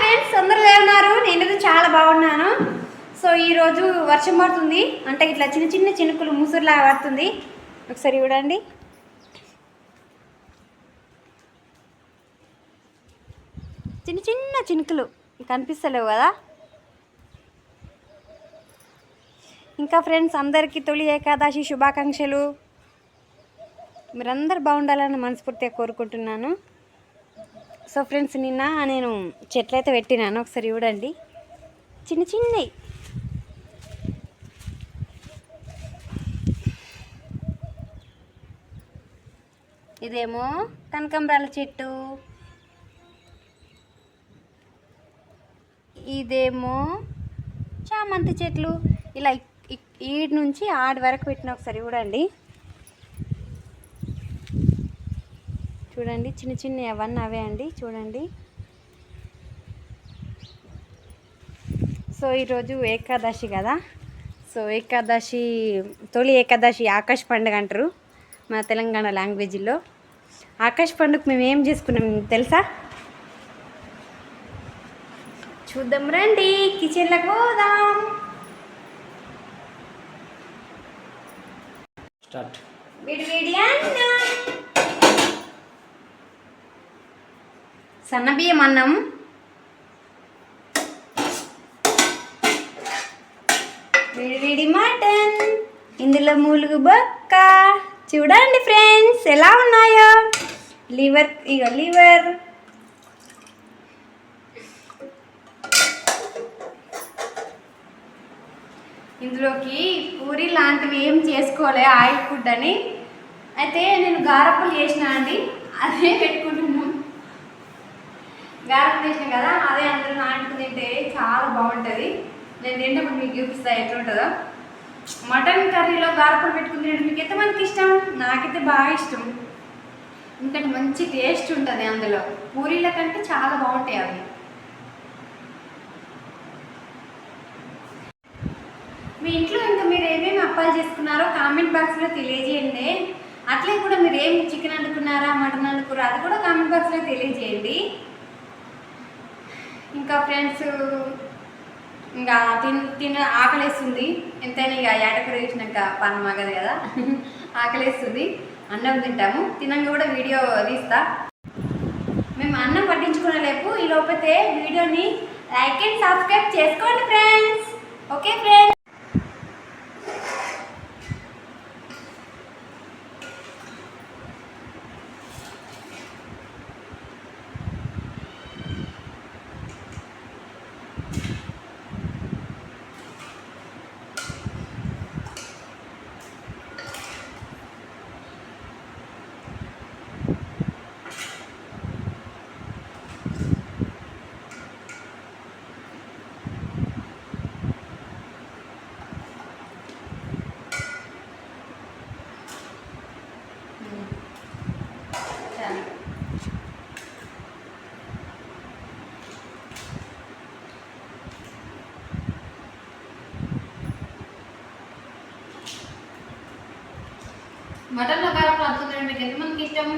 Friends అందరూ ఉన్నారు? నేనైతే చాలా బాగున్నాను. సో ఈరోజు వర్షం పడుతుంది. అంటే ఇట్లా చిన్న చిన్న చినుకులు ముసురులాగా పడుతుంది. ఒకసారి చూడండి. చిన్న చిన్న చినుకులు కనిపిస్తలేవు కదా? ఇంకా ఫ్రెండ్స్ అందరికీ తొలి ఏకాదశి శుభాకాంక్షలు. మీరందరూ బాగుండాలని మనస్ఫూర్తిగా కోరుకుంటున్నాను. సో ఫ్రెండ్స్ నిన్న నేను చెట్లయితే పెట్టినాను. ఒకసారి చూడండి. చిన్న చిన్నవి ఇదేమో కనకంబరాల చెట్టు. ఇదేమో చామంతి చెట్లు. ఇలా ఈడ్ నుంచి ఆడి వరకు పెట్టిన ఒకసారి చూడండి. చూడండి చిన్న చిన్న అవన్నీ అవే అండి చూడండి. సో ఈరోజు ఏకాదశి కదా. సో ఏకాదశి తొలి ఏకాదశి ఆకాశ పండుగ అంటారు మన తెలంగాణ లాంగ్వేజ్లో. ఆకాశ పండుగ మేము ఏం చేసుకున్నాం తెలుసా? చూద్దాం రండి కిచెన్లోకి పోదాం. స్టార్ట్. విడి విడి అన్నం. సన్నబియ్యం అన్నం విడి మటన్ ఇందులో మూలుగు బొక్క. చూడండి ఫ్రెండ్స్ ఎలా ఉన్నాయో. లివర్ ఇక లివర్. ఇందులోకి పూరి లాంటివి ఏం చేసుకోలే ఆయిల్ ఫుడ్ అని. అయితే నేను గారప్పులు చేసిన అండి అదే పెట్టుకుంటున్నాను గారప్పులు చేసిన కదా అదే అందరూ నాటుకు తింటే చాలా బాగుంటుంది. నేను తింటే మీకు చూపిస్తా ఎట్లుంటుందో. మటన్ కర్రీలో గారప్పులు పెట్టుకుని తినడం మీకు ఎంతమందికి ఇష్టం? నాకైతే బాగా ఇష్టం. ఎందుకంటే మంచి టేస్ట్ ఉంటుంది అందులో. పూరీల కంటే చాలా బాగుంటాయి అవి. మీ ఇంట్లో ఇంకా మీరు ఏమేమి అప్పాలు చేసుకున్నారో కామెంట్ బాక్స్లో తెలియజేయండి. అట్లే కూడా మీరు ఏం చికెన్ వండుకున్నారా మటన్ అనుకున్నారా అది కూడా కామెంట్ బాక్స్లో తెలియజేయండి. ఇంకా ఫ్రెండ్స్ ఇంకా తిన్ తిన ఆకలేస్తుంది. ఎంతైనా ఇక ఏటకూర చూసినాక పని మగదు కదా. ఆకలేస్తుంది. అన్నం తింటాము. తినంగా కూడా వీడియో తీస్తా. మేము అన్నం పట్టించుకునే లేపు ఈ లోపతే వీడియోని లైక్ అండ్ సబ్స్క్రైబ్ చేసుకోండి ఫ్రెండ్స్. ఓకే ఫ్రెండ్స్ చాలు. మటన్లో కారం పడుతుంది మీకు ఎంతమందికి ఇష్టం